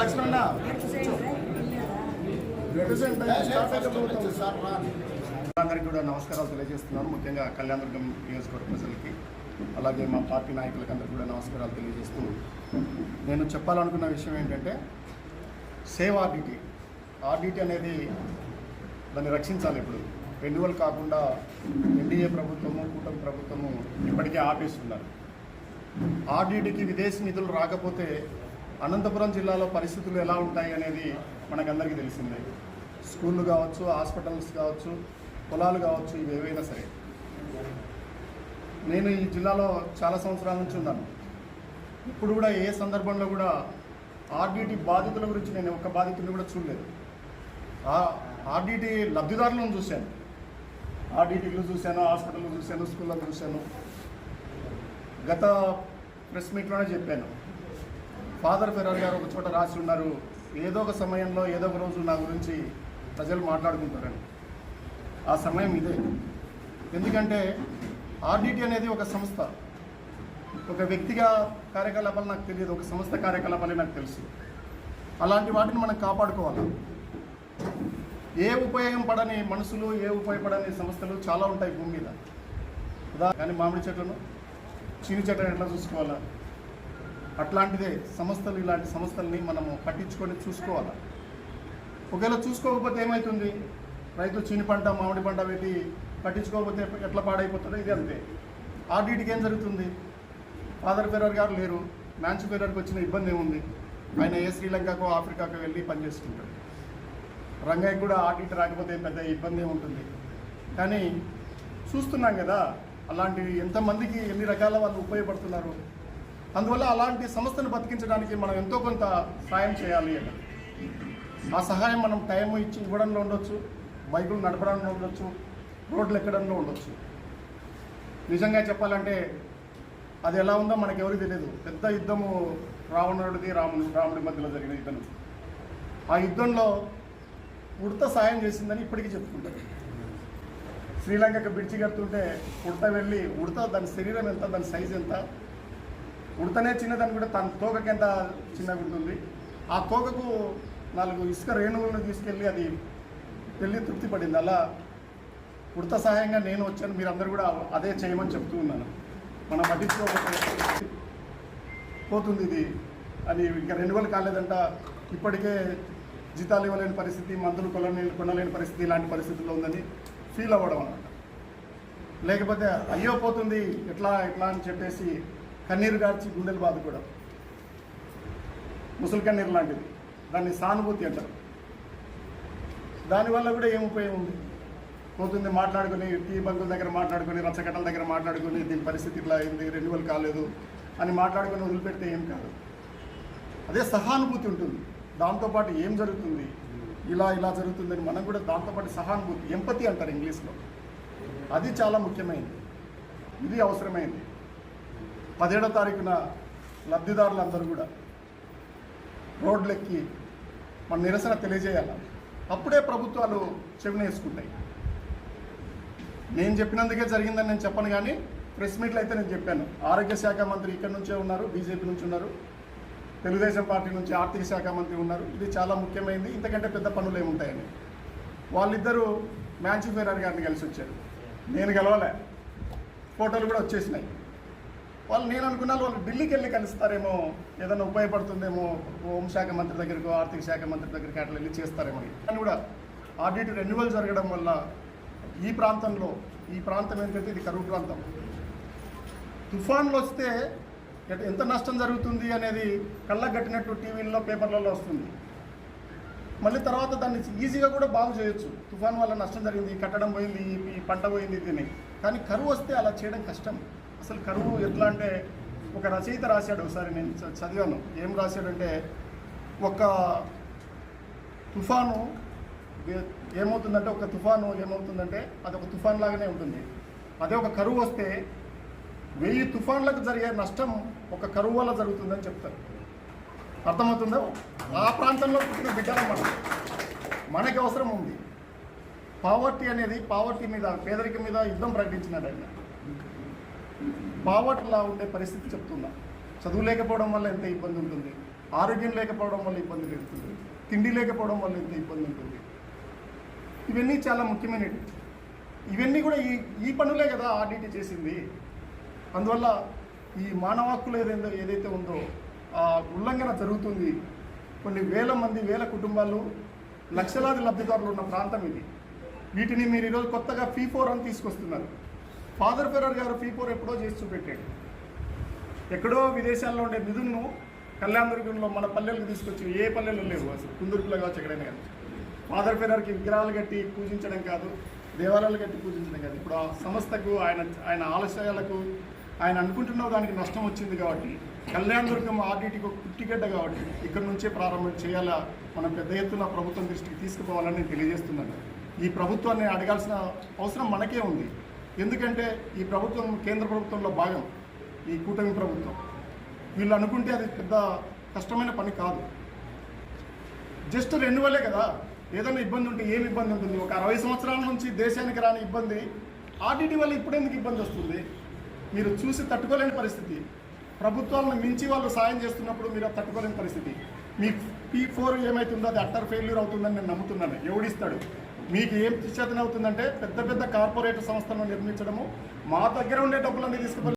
లక్ష్మణ అందరికీ కూడా నమస్కారాలు తెలియజేస్తున్నాను. ముఖ్యంగా కళ్యాణదుర్గం నియోజకవర్గ ప్రజలకి అలాగే మా పార్టీ నాయకులకి అందరికీ కూడా నమస్కారాలు తెలియజేస్తూ నేను చెప్పాలనుకున్న విషయం ఏంటంటే సేవ్ ఆర్డిటీ. ఆర్డిటీ అనేది దాన్ని రక్షించాలి ఇప్పుడు. రెన్యువల్ కాకుండా ఎన్డీఏ ప్రభుత్వము కూటమి ప్రభుత్వము ఇప్పటికే ఆపేస్తున్నారు. ఆర్డీడీకి విదేశీ నిధులు రాకపోతే అనంతపురం జిల్లాలో పరిస్థితులు ఎలా ఉంటాయి అనేది మనకందరికీ తెలిసిందే. స్కూళ్ళు కావచ్చు హాస్పిటల్స్ కావచ్చు పొలాలు కావచ్చు ఇవి ఏవైనా సరే. నేను ఈ జిల్లాలో చాలా సంవత్సరాల నుంచి ఉన్నాను. ఇప్పుడు కూడా ఏ సందర్భంలో కూడా ఆర్డీటీ బాధితుల గురించి నేను ఒక బాధితుడిని కూడా చూడలేదు. ఆర్డీటీ లబ్ధిదారులను చూశాను. ఆర్డీటీలు చూశాను హాస్పిటల్ చూశాను స్కూల్లో చూశాను. గత ప్రెస్ మీట్లోనే చెప్పాను. ఫాదర్ ఫెరార్ గారు ఒక చోట రాసి ఉన్నారు ఏదో ఒక సమయంలో ఏదో ఒక రోజు నా గురించి ప్రజలు మాట్లాడుకుంటారని. ఆ సమయం ఇదే. ఎందుకంటే ఆర్డిటీ అనేది ఒక సంస్థ. ఒక వ్యక్తిగా కార్యకలాపాలు నాకు తెలియదు ఒక సంస్థ కార్యకలాపాలే నాకు తెలుసు. అలాంటి వాటిని మనం కాపాడుకోవాలి. ఏ ఉపయోగం పడని మనుషులు ఏ ఉపయోగపడని సంస్థలు చాలా ఉంటాయి భూమి మీద. కానీ మామిడి చెట్లను చీని చెట్లను ఎట్లా చూసుకోవాలా? అట్లాంటిదే సంస్థలు ఇలాంటి సంస్థల్ని మనము పట్టించుకొని చూసుకోవాలి? ఒకవేళ చూసుకోకపోతే ఏమవుతుంది రైతు చీని పంట మామిడి పంట పెట్టి పట్టించుకోకపోతే ఎట్లా పాడైపోతుందో ఇది అంతే. ఆర్డీటీకి ఏం జరుగుతుంది? ఫాదర్ ఫెరర్ గారు లేరు. మ్యాన్స్ ఫెరర్కి వచ్చిన ఇబ్బంది ఏముంది? ఆయన ఏ శ్రీలంకకో ఆఫ్రికాకో వెళ్ళి పనిచేసుకుంటాడు రంగయ్య కూడా ఆడిట్ రాకపోతే పెద్ద ఇబ్బంది ఉంటుంది కానీ చూస్తున్నాం కదా అలాంటి ఎంతమందికి ఎన్ని రకాల వాళ్ళు ఉపయోగపడుతున్నారు? అందువల్ల అలాంటి సంస్థను బతికించడానికి మనం ఎంతో కొంత సాయం చేయాలి అని. ఆ సహాయం మనం టైం ఇచ్చి ఇవ్వడంలో ఉండొచ్చు బైకులు నడపడంలో ఉండొచ్చు రోడ్లు ఎక్కడంలో ఉండొచ్చు. నిజంగా చెప్పాలంటే అది ఎలా ఉందో మనకు ఎవరికి తెలియదు పెద్ద యుద్ధము రావణుడిది రాముడు రాముడి మధ్యలో జరిగిన యుద్ధం. ఆ యుద్ధంలో ఉడత సాయం చేసిందని ఇప్పటికీ చెప్పుకుంటారు. శ్రీలంకకు బిడ్చి కడుతుంటే ఉడత వెళ్ళి ఉడత దాని శరీరం ఎంత దాని సైజ్ ఎంత? ఉడతనే చిన్నదని కూడా తన తోకకి ఎంత చిన్నగా ఉంటుంది? ఆ తోకకు నాలుగు ఇసుక రేణువులను తీసుకెళ్ళి అది వెళ్ళి తృప్తి పడింది. అలా ఉడత సహాయంగా నేను వచ్చాను. మీరందరూ కూడా అదే చేయమని చెప్తూ ఉన్నాను. మనం పట్టించుకోకపోతే పోతుంది ఇది. అది ఇంకా రెన్యువల్ కాలేదంట. ఇప్పటికే జీతాలు ఇవ్వలేని పరిస్థితి మందులు కొనలేని కొనలేని పరిస్థితి ఇలాంటి పరిస్థితుల్లో ఉందని ఫీల్ అవ్వడం అనమాట లేకపోతే అయ్యో పోతుంది ఎట్లా ఎట్లా అని చెప్పేసి కన్నీరు గార్చి గుండెలు బాదుకోవడం. ముసలి కన్నీరు లాంటిది. దాన్ని సానుభూతి అంటారు. దానివల్ల కూడా ఏం ఉపయోగం ఉంది? పోతుంది మాట్లాడుకుని టీ బంకుల దగ్గర మాట్లాడుకుని రచ్చగట్టల దగ్గర మాట్లాడుకుని దీని పరిస్థితి ఇట్లా అయింది రెన్యువల్ కాలేదు అని మాట్లాడుకుని వదిలిపెడితే ఏం కాదు. అదే సహానుభూతి ఉంటుంది. దాంతోపాటు ఏం జరుగుతుంది? ఇలా ఇలా జరుగుతుందని మనం కూడా దాంతోపాటు సహానుభూతి ఎంపతి అంటారు ఇంగ్లీష్లో. అది చాలా ముఖ్యమైనది ఇది అవసరమైంది. పదిహేడో తారీఖున లబ్ధిదారులందరూ కూడా రోడ్లెక్కి మన నిరసన తెలియజేయాలి. అప్పుడే ప్రభుత్వాలు చెవినేసుకుంటాయి నేను చెప్పినందుకే జరిగిందని నేను చెప్పను కానీ ప్రెస్ మీట్లో అయితే నేను చెప్పాను. ఆరోగ్య శాఖ మంత్రి ఇక్కడ నుంచే ఉన్నారు బీజేపీ నుంచి ఉన్నారు. తెలుగుదేశం పార్టీ నుంచి ఆర్థిక శాఖ మంత్రి ఉన్నారు. ఇది చాలా ముఖ్యమైనది ఇంతకంటే పెద్ద పనులు ఏముంటాయని. వాళ్ళిద్దరూ మ్యాన్సి ఫెరర్ గారిని కలిసి వచ్చారు. నేను గెలవలే. ఫోటోలు కూడా వచ్చేసినాయి. వాళ్ళు నేను అనుకున్నాను వాళ్ళు ఢిల్లీకి వెళ్ళి కలుస్తారేమో ఏదైనా ఉపయోగపడుతుందేమో హోంశాఖ మంత్రి దగ్గరకు ఆర్థిక శాఖ మంత్రి దగ్గరికి అట్లా వెళ్ళి చేస్తారేమో అని. కానీ కూడా ఆడిట్ రెన్యువల్ జరగడం వల్ల ఈ ప్రాంతంలో ఈ ప్రాంతం ఏంటంటే ఇది కరువు ప్రాంతం. తుఫాన్లు వస్తే ఎంత నష్టం జరుగుతుంది అనేది కళ్ళకు కట్టినట్టు టీవీల్లో పేపర్లలో వస్తుంది. మళ్ళీ తర్వాత దాన్ని ఈజీగా కూడా బాగు చేయొచ్చు. తుఫాన్ వల్ల నష్టం జరిగింది కట్టడం పోయింది ఈ- పంట పోయింది ఇది కానీ కరువు వస్తే అలా చేయడం కష్టం. అసలు కరువు ఎట్లా అంటే ఒక రచయిత రాశాడు ఒకసారి నేను చదివాను. ఏం రాశాడంటే ఒక తుఫాను ఏమవుతుందంటే ఒక తుఫాను ఏమవుతుందంటే అది ఒక తుఫాన్ లాగానే ఉంటుంది. అదే ఒక కరువు వస్తే వెయ్యి తుఫాన్లకు జరిగే నష్టం ఒక కరువు వల్ల జరుగుతుందని చెప్తారు. అర్థమవుతుందో? ఆ ప్రాంతంలో పుట్టిన బిడ్డలం మనకి అవసరం ఉంది. పావర్టీ అనేది పావర్టీ మీద పేదరికం మీద యుద్ధం ప్రకటించినాడు ఆయన. పావర్టీలా ఉండే పరిస్థితి చెప్తున్నా. చదువు లేకపోవడం వల్ల ఎంత ఇబ్బంది ఉంటుంది? ఆరోగ్యం లేకపోవడం వల్ల ఇబ్బంది పెరుగుతుంది. తిండి లేకపోవడం వల్ల ఎంత ఇబ్బంది ఉంటుంది? ఇవన్నీ చాలా ముఖ్యమైనవి. ఇవన్నీ కూడా ఈ ఈ పనులే కదా ఆర్డిటీ చేసింది. అందువల్ల ఈ మానవ హక్కులు ఏదైతే ఏదైతే ఉందో ఆ ఉల్లంఘన జరుగుతుంది. కొన్ని వేల మంది వేల కుటుంబాలు లక్షలాది లబ్ధిదారులు ఉన్న ప్రాంతం ఇది. వీటిని మీరు ఈరోజు కొత్తగా ఫీ ఫోర్ అని తీసుకొస్తున్నారు. ఫాదర్ ఫెరర్ గారు ఫీ ఫోర్ ఎప్పుడో చేసి చూపెట్టాడు. ఎక్కడో విదేశాల్లో ఉండే నిధులను కళ్యాణదుర్గంలో మన పల్లెలకు తీసుకొచ్చి ఏ పల్లెలు లేవు అసలు. కుందుర్పులో కావచ్చు ఎక్కడైనా కానీ. ఫాదర్ ఫెరర్కి విగ్రహాలు కట్టి పూజించడం కాదు దేవాలయాలు కట్టి పూజించడం కాదు. ఇప్పుడు ఆ సంస్థకు ఆయన ఆయన ఆలస్యాలకు ఆయన అనుకుంటున్న దానికి నష్టం వచ్చింది కాబట్టి కళ్యాణదుర్గం ఆర్డీటీకి ఒక పుట్టిగడ్డ కాబట్టి ఇక్కడ నుంచే ప్రారంభం చేయాలా? మనం పెద్ద ఎత్తున ప్రభుత్వం దృష్టికి తీసుకుపోవాలని నేను తెలియజేస్తున్నాను. ఈ ప్రభుత్వాన్ని అడగాల్సిన అవసరం మనకే ఉంది. ఎందుకంటే ఈ ప్రభుత్వం కేంద్ర ప్రభుత్వంలో భాగం ఈ కూటమి ప్రభుత్వం. వీళ్ళు అనుకుంటే అది పెద్ద కష్టమైన పని కాదు. జస్ట్ రెన్యువలే కదా. ఏదైనా ఇబ్బంది ఉంటే ఏమి ఇబ్బంది ఉంటుంది? ఒక అరవై సంవత్సరాల నుంచి దేశానికి రాని ఇబ్బంది ఆర్టీటీ వల్ల ఇప్పుడెందుకు ఇబ్బంది వస్తుంది? మీరు చూసి తట్టుకోలేని పరిస్థితి. ప్రభుత్వాలను మించి వాళ్ళు సాయం చేస్తున్నప్పుడు మీరు అది తట్టుకోలేని పరిస్థితి. మీ పీ ఫోర్ ఏమవుతుందో అది అట్టర్ ఫెయిల్యూర్ అవుతుందని నేను నమ్ముతున్నాను. ఎవడిస్తాడు? మీకు ఏం చేతనవుతుందంటే పెద్ద పెద్ద కార్పొరేట్ సంస్థలను నిర్మించడము మా దగ్గర ఉండే డబ్బులన్నీ తీసుకుపోయి